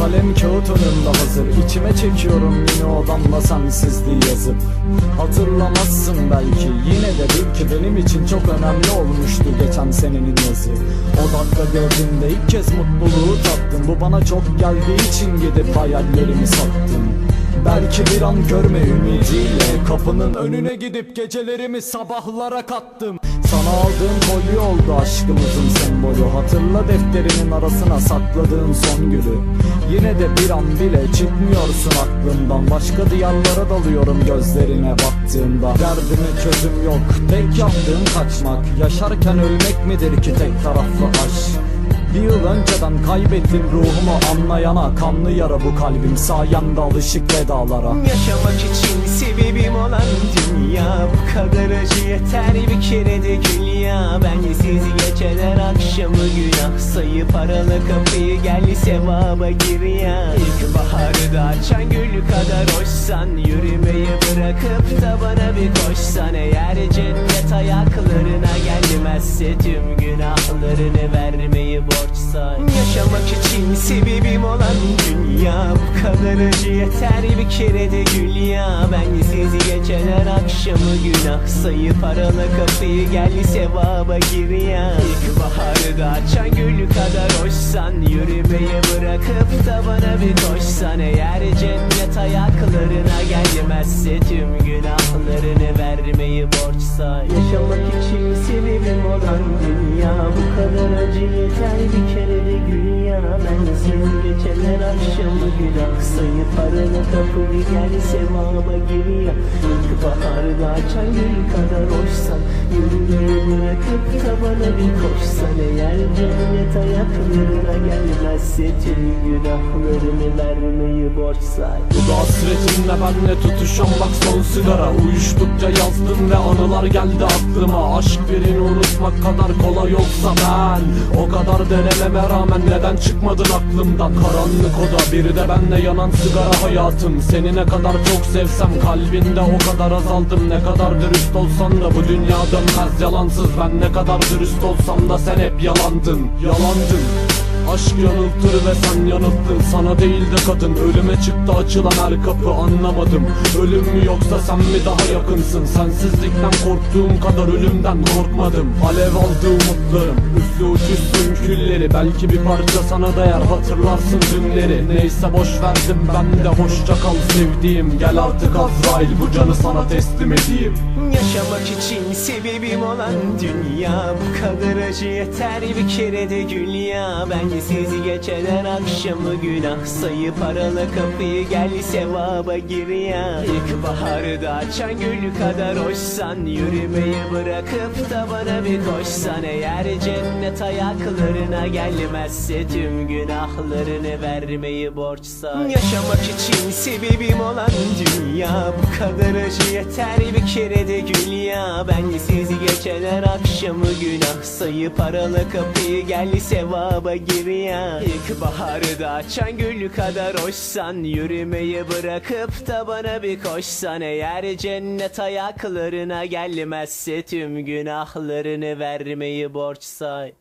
Kalem kağıt önümde hazır. İçime çekiyorum yine odamda sensizliği yazıp. Hatırlamazsın belki yine de bil ki benim için çok önemli olmuştu geçen senenin yazı. O dakika gördüğümde ilk kez mutluluğu tattım. Bu bana çok geldiği için gidip hayallerimi sattım. Belki bir an görme ümidiyle Kapının önüne gidip gecelerimi sabahlara kattım. Sana aldığım kolye oldu aşkımızın sembolü. Hatırla defterinin arasına sakladığın son gülü. Yine de bir an bile çıkmıyorsun aklımdan. Başka diyarlara dalıyorum gözlerine baktığımda. Derdime çözüm yok tek yaptığım kaçmak. Yaşarken ölmek midir ki tek taraflı aşk bir yıl önceden kaybettim ruhumu anlayana Kanlı yara bu kalbim sayemde alışık vedalara. Yaşamak için sebebim olan dünya Bu kadar acı yeter. Bir kere de gül ya Bensiz geçenler akşamı günah. Sayıp aralı kapıyı gel sevaba gir ya. İlkbaharı da açan gül kadar hoşsan Yürümeyi bırakıp da bana bir koşsan. Eğer cennet ayaklarına gelmezse tüm günahlarını vermeyi borçsan Yaşamak için sebebim olan dünya. Bu kadar acı yeter bir kere de gül ya Bensiz geçenler akşamı günah sayıp aralı kapıyı gel sevaba gir ya İlkbaharı da açan gül kadar hoşsan Yürümeyi bırakıp da bana bir koşsan. Eğer cennet ayaklarına gelmezse tüm günahlarını vermeyi borçsan. Yaşamak için sebebim olan dünya Bu kadar acı yeter bir kere. De gül ya Bensiz geçenler akşamı günah sayıp aralı kapıyı gel sevaba gir ya İlkbaharda açan gül kadar hoşsan Yürümeyi bırakıp da bana bir koşsan Eğer cennet ayaklarına gelmezse tüm günahlarını vermeyi borçsan Bu da hasretinle benle tutuşan bak son sigara Uyuştukça yazdım ve anılar geldi aklıma. Aşk birini unutmak kadar kolay olsa ben O kadar denememe rağmen neden çıkmadın aklımdan Karanlık oda bir de benle yanan sigara hayatım. Seni ne kadar çok sevsem kalbinde o kadar azaldım. Ne kadar dürüst olsan da bu dünya dönmez yalansız. Ben ne kadar dürüst olsam da sen hep yalandın. Yalandın Aşk yanıltır ve sen yanılttın Sana değil de kadın. Ölüme çıktı açılan her kapı. Anlamadım. Ölüm mü yoksa sen mi daha yakınsın? Sensizlikten korktuğum kadar ölümden korkmadım. Alev aldı umutlarım. Üflü uçuşsun külleri. Belki bir parça sana değer. Hatırlarsın dünleri Neyse boş verdim ben de. Hoşça kal sevdiğim. Gel artık Azrail. Bu canı sana teslim edeyim. Yaşamak için sebebim olan dünya. Bu kadar acı yeter. Bir kere de gül ya Bensiz geçenler akşamı günah. Sayıp aralı kapıyı gel sevaba gir ya İlkbaharı da açan gül kadar hoşsan. Yürümeyi bırakıp da bana bir koşsan. Eğer cennet ayaklarına gelmezse tüm günahlarını vermeyi borçsan. Yaşamak için sebebim olan dünya. Bu kadar acı yeter bir kere de gül ya. Bensiz geçenler akşamı günah. Sayıp aralı kapıyı gel sevaba gir ya İlkbaharı da açan gül kadar hoşsan Yürümeyi bırakıp da bana bir koşsan. Eğer cennet ayaklarına gelmezse tüm günahlarını vermeyi borçsan